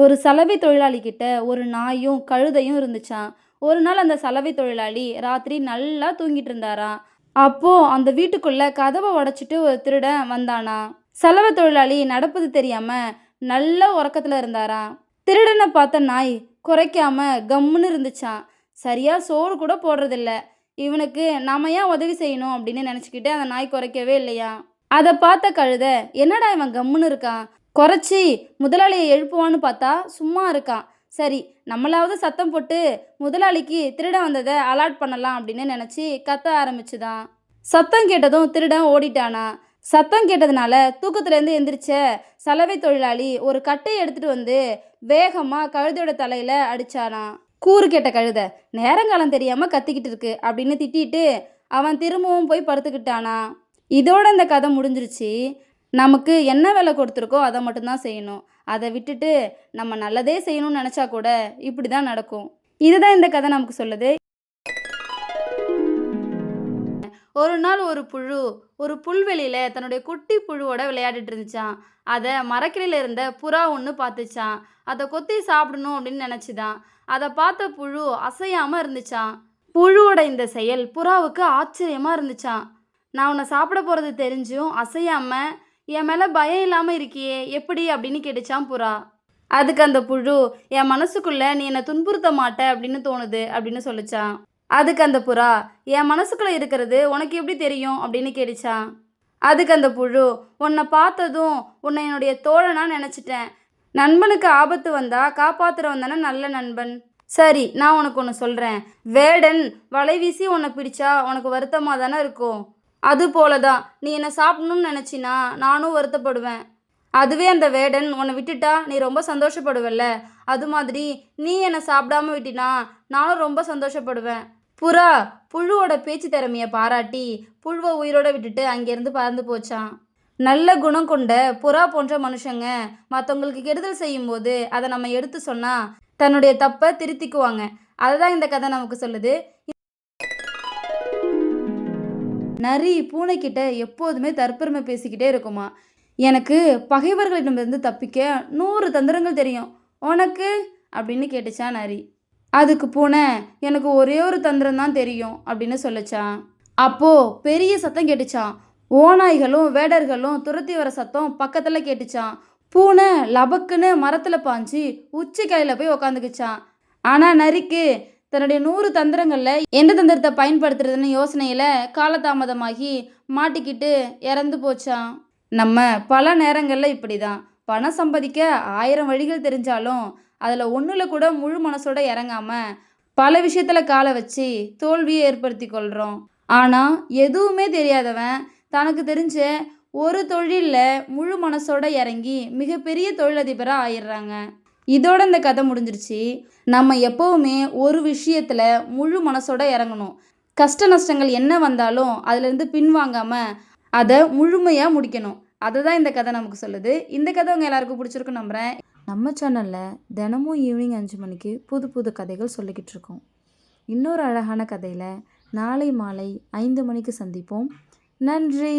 ஒரு சலவை தொழிலாளி கிட்ட ஒரு நாயும் கழுதையும் இருந்துச்சான் ஒரு நாள் அந்த சலவை தொழிலாளி ராத்திரி நல்லா தூங்கிட்டு இருந்தாராம் அப்போ அந்த வீட்டுக்குள்ள கதவை உடைச்சிட்டு ஒரு திருடன் வந்தானா. சலவை தொழிலாளி நடப்பது தெரியாம நல்ல உறக்கத்துல இருந்தாராம் திருடனை பார்த்த நாய் குறைக்காம கம்முன்னு இருந்துச்சான் சரியா சோறு கூட போடுறதில்ல. இவனுக்கு நாம ஏன் உதவி செய்யணும் அப்படின்னு நினச்சிக்கிட்டு அந்த நாய் குறைக்கவே இல்லையா. அதை பார்த்த கழுத என்னடா இவன் கம்முன்னு இருக்கான்? குறைச்சி முதலாளியை எழுப்புவான்னு பார்த்தா சும்மா இருக்கான் சரி நம்மளாவது சத்தம் போட்டு முதலாளிக்கு திருடன் வந்ததை அலாட் பண்ணலாம் அப்படின்னு நினச்சி கத்த ஆரம்பிச்சுதான் சத்தம் கேட்டதும் திருடன் ஓடிட்டானா. சத்தம் கேட்டதுனால தூக்கத்துலேருந்து எந்திரிச்ச சலவை தொழிலாளி ஒரு கட்டையை எடுத்துட்டு வந்து வேகமாக கழுதையோட தலையில் அடிச்சானா. கூறு கேட்ட கழுதை நேரங்காலம் தெரியாமல் கத்திக்கிட்டு இருக்கு அப்படின்னு திட்டிட்டு அவன் திரும்பவும் போய் படுத்துக்கிட்டானா. இதோட இந்த கதை முடிஞ்சிருச்சு. நமக்கு என்ன வேலை கொடுத்துருக்கோ அதை மட்டும்தான் செய்யணும். அதை விட்டுட்டு நம்ம நல்லதே செய்யணும்னு நினச்சா கூட இப்படி தான் நடக்கும். இதுதான் இந்த கதை நமக்கு சொல்லுது. ஒரு நாள் ஒரு புழு ஒரு புல்வெளியில் தன்னுடைய குட்டி புழுவோட விளையாடிட்டு இருந்துச்சான் அதை மரக்கிளையில் இருந்த புறா ஒன்று பார்த்துச்சான் அதை கொத்தி சாப்பிடணும் அப்படின்னு நினச்சிதான். அதை பார்த்த புழு அசையாமல் இருந்துச்சான் புழுவோட இந்த செயல் புறாவுக்கு ஆச்சரியமாக இருந்துச்சான் நான் உன்னை சாப்பிட போகிறது தெரிஞ்சும் அசையாமல் என் மேலே பயம் இல்லாமல் இருக்கியே எப்படி அப்படின்னு கேட்டுச்சான் புறா. அதுக்கு அந்த புழு என் மனசுக்குள்ளே நீ என்னை துன்புறுத்த மாட்ட அப்படின்னு தோணுது அப்படின்னு சொல்லிச்சான் அதுக்கு அந்த புறா என் மனசுக்குள்ளே இருக்கிறது உனக்கு எப்படி தெரியும்? அப்படின்னு கேட்டுச்சான் அதுக்கு அந்த புழு உன்னை பார்த்ததும் உன்னை என்னுடைய தோழனா நினச்சிட்டேன். நண்பனுக்கு ஆபத்து வந்தா காப்பாத்துறவன் தானே நல்ல நண்பன். சரி நான் உனக்கு ஒன்று சொல்கிறேன் வேடன் வலை வீசி உன்னை பிடிச்சா உனக்கு வருத்தமாக தானே இருக்கும். அது போல தான் நீ என்னை சாப்பிடணும்னு நினச்சினா நானும் வருத்தப்படுவேன். அதுவே அந்த வேடன் உன்னை விட்டுட்டா நீ ரொம்ப சந்தோஷப்படுவல்ல. அது மாதிரி நீ என்னை சாப்பிடாம விட்டினா நானும் ரொம்ப சந்தோஷப்படுவேன். புறா புழுவோட பேச்சு திறமையை பாராட்டி புழுவை உயிரோட விட்டுட்டு அங்கேருந்து பறந்து போச்சான் நல்ல குணம் கொண்ட புறா போன்ற மனுஷங்க மற்றவங்களுக்கு கெடுதல் செய்யும்போது அதை நம்ம எடுத்து சொன்னால் தன்னுடைய தப்பை திருத்திக்குவாங்க. அதுதான் இந்த கதை நமக்கு சொல்லுது. நரி பூனைக்கிட்ட எப்போதுமே தற்பெருமை பேசிக்கிட்டே இருக்குமா? எனக்கு பகைவர்களிடமிருந்து தப்பிக்க நூறு தந்திரங்கள் தெரியும். உனக்கு? அப்படின்னு கேட்டுச்சா நரி. அதுக்கு பூனை எனக்கு ஒரே ஒரு தந்திரம் தான் தெரியும் அப்படின்னு சொல்லுச்சான் அப்போ பெரிய சத்தம் கேட்டுச்சான் ஓநாய்களும் வேடர்களும் துரத்தி வர சத்தம் பக்கத்தில் கேட்டுச்சான் பூனை லபக்குன்னு மரத்தில் பாஞ்சு உச்சி கையில் போய் உக்காந்துக்குச்சான் ஆனால் நரிக்கு தன்னுடைய நூறு தந்திரங்களில் எந்த தந்திரத்தை பயன்படுத்துறதுன்னு யோசனையில் காலதாமதமாகி மாட்டிக்கிட்டு இறந்து போச்சான் நம்ம பல நேரங்களில் இப்படி தான் பணம் சம்பாதிக்க ஆயிரம் வழிகள் தெரிஞ்சாலும் அதில் ஒன்றில் கூட முழு மனசோட இறங்காமல் பல விஷயத்தில் காலை வச்சு தோல்வியை ஏற்படுத்தி கொள்கிறோம் ஆனால் எதுவுமே தெரியாதவன் தனக்கு தெரிஞ்ச ஒரு தொழிலில் முழு மனசோட இறங்கி மிகப்பெரிய தொழிலதிபராக ஆயிடுறாங்க. இதோட இந்த கதை முடிஞ்சிருச்சு. நம்ம எப்போவுமே ஒரு விஷயத்தில் முழு மனசோட இறங்கணும். கஷ்ட நஷ்டங்கள் என்ன வந்தாலும் அதுலேருந்து பின்வாங்காமல் அதை முழுமையாக முடிக்கணும். அதை தான் இந்த கதை நமக்கு சொல்லுது. இந்த கதை உங்கள் எல்லாருக்கும் பிடிச்சிருக்கும் நம்புகிறேன் நம்ம சேனலில் தினமும் ஈவினிங் அஞ்சு மணிக்கு புது புது கதைகள் சொல்லிக்கிட்டு இருக்கோம். இன்னொரு அழகான கதையில் நாளை மாலை ஐந்து மணிக்கு சந்திப்போம். நன்றி!